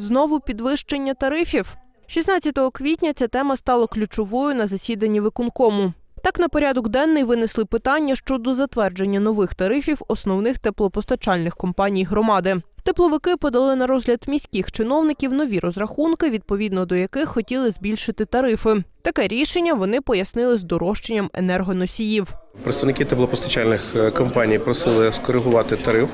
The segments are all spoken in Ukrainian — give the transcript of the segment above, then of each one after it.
Знову підвищення тарифів. 16 квітня ця тема стала ключовою на засіданні виконкому. Так на порядок денний винесли питання щодо затвердження нових тарифів основних теплопостачальних компаній громади. Тепловики подали на розгляд міських чиновників нові розрахунки, відповідно до яких хотіли збільшити тарифи. Таке рішення вони пояснили з здорожчанням енергоносіїв. Представники теплопостачальних е, компаній просили скоригувати тариф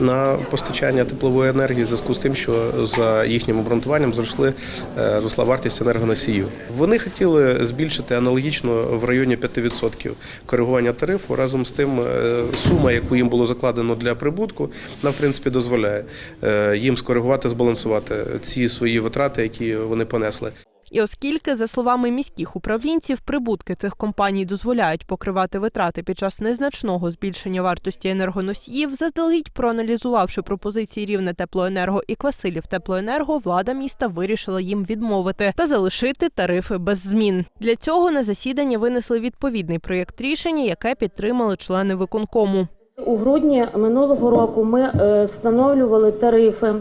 на постачання теплової енергії в зв'язку з тим, що за їхнім обґрунтуванням зросли е, зросла вартість енергоносіїв. Вони хотіли збільшити аналогічно в районі 5% коригування тарифу. Разом з тим, е, сума, яку їм було закладено для прибутку, вона в принципі дозволяє е, їм скоригувати, збалансувати ці свої витрати, які вони понесли. І оскільки, за словами міських управлінців, прибутки цих компаній дозволяють покривати витрати під час незначного збільшення вартості енергоносіїв, заздалегідь проаналізувавши пропозиції рівне теплоенерго і Квасилів теплоенерго, влада міста вирішила їм відмовити та залишити тарифи без змін. Для цього на засідання винесли відповідний проєкт рішення, яке підтримали члени виконкому. У грудні минулого року ми е, встановлювали тарифи,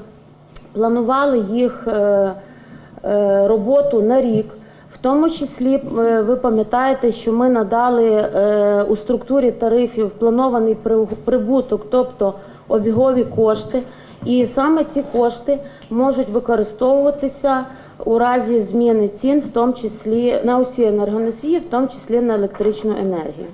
планували їх е, роботу на рік. В тому числі е, ви пам'ятаєте, що ми надали е, у структурі тарифів планований прибуток, тобто обігові кошти. І саме ці кошти можуть використовуватися у разі зміни цін, в тому числі на усі енергоносії, в тому числі на електричну енергію.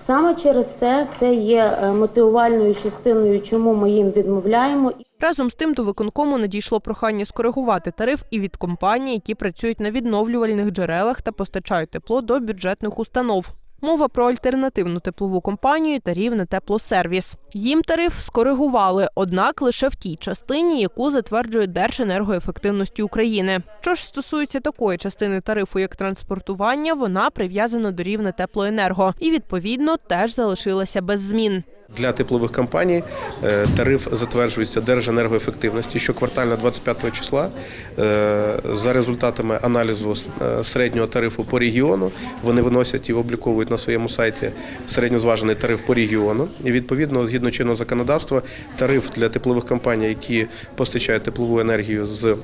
Саме через це це є е, мотивувальною частиною, чому ми їм відмовляємо. Разом з тим до виконкому надійшло прохання скоригувати тариф і від компаній, які працюють на відновлювальних джерелах та постачають тепло до бюджетних установ. Мова про альтернативну теплову компанію та рівне теплосервіс. Їм тариф скоригували, однак лише в тій частині, яку затверджує Держенергоефективності України. Що ж стосується такої частини тарифу, як транспортування, вона прив'язана до рівня теплоенерго і відповідно теж залишилася без змін. Для теплових компаній е, тариф затверджується Держенергоефективності щоквартально 25 числа. Е, За результатами аналізу е, середнього тарифу по регіону вони виносять і обліковують на своєму сайті середньозважений тариф по регіону. І відповідно, згідно чинного законодавства, тариф для теплових компаній, які постачають теплову енергію з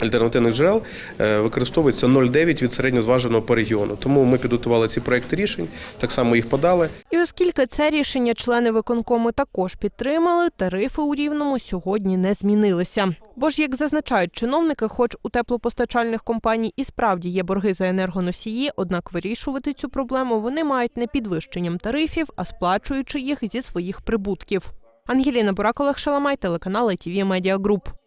альтернативних джерел е, використовується 0,9 від середньозваженого по регіону. Тому ми підготували ці проекти рішень, так само їх подали. І оскільки це рішення члени виконкому також підтримали, тарифи у рівному сьогодні не змінилися. Бо ж, як зазначають чиновники, хоч у теплопостачальних компаній і справді є борги за енергоносії, однак вирішувати цю проблему вони мають не підвищенням тарифів, а сплачуючи їх зі своїх прибутків. Ангеліна Бурак, Олег Шаламай, телеканал ITV Media Group.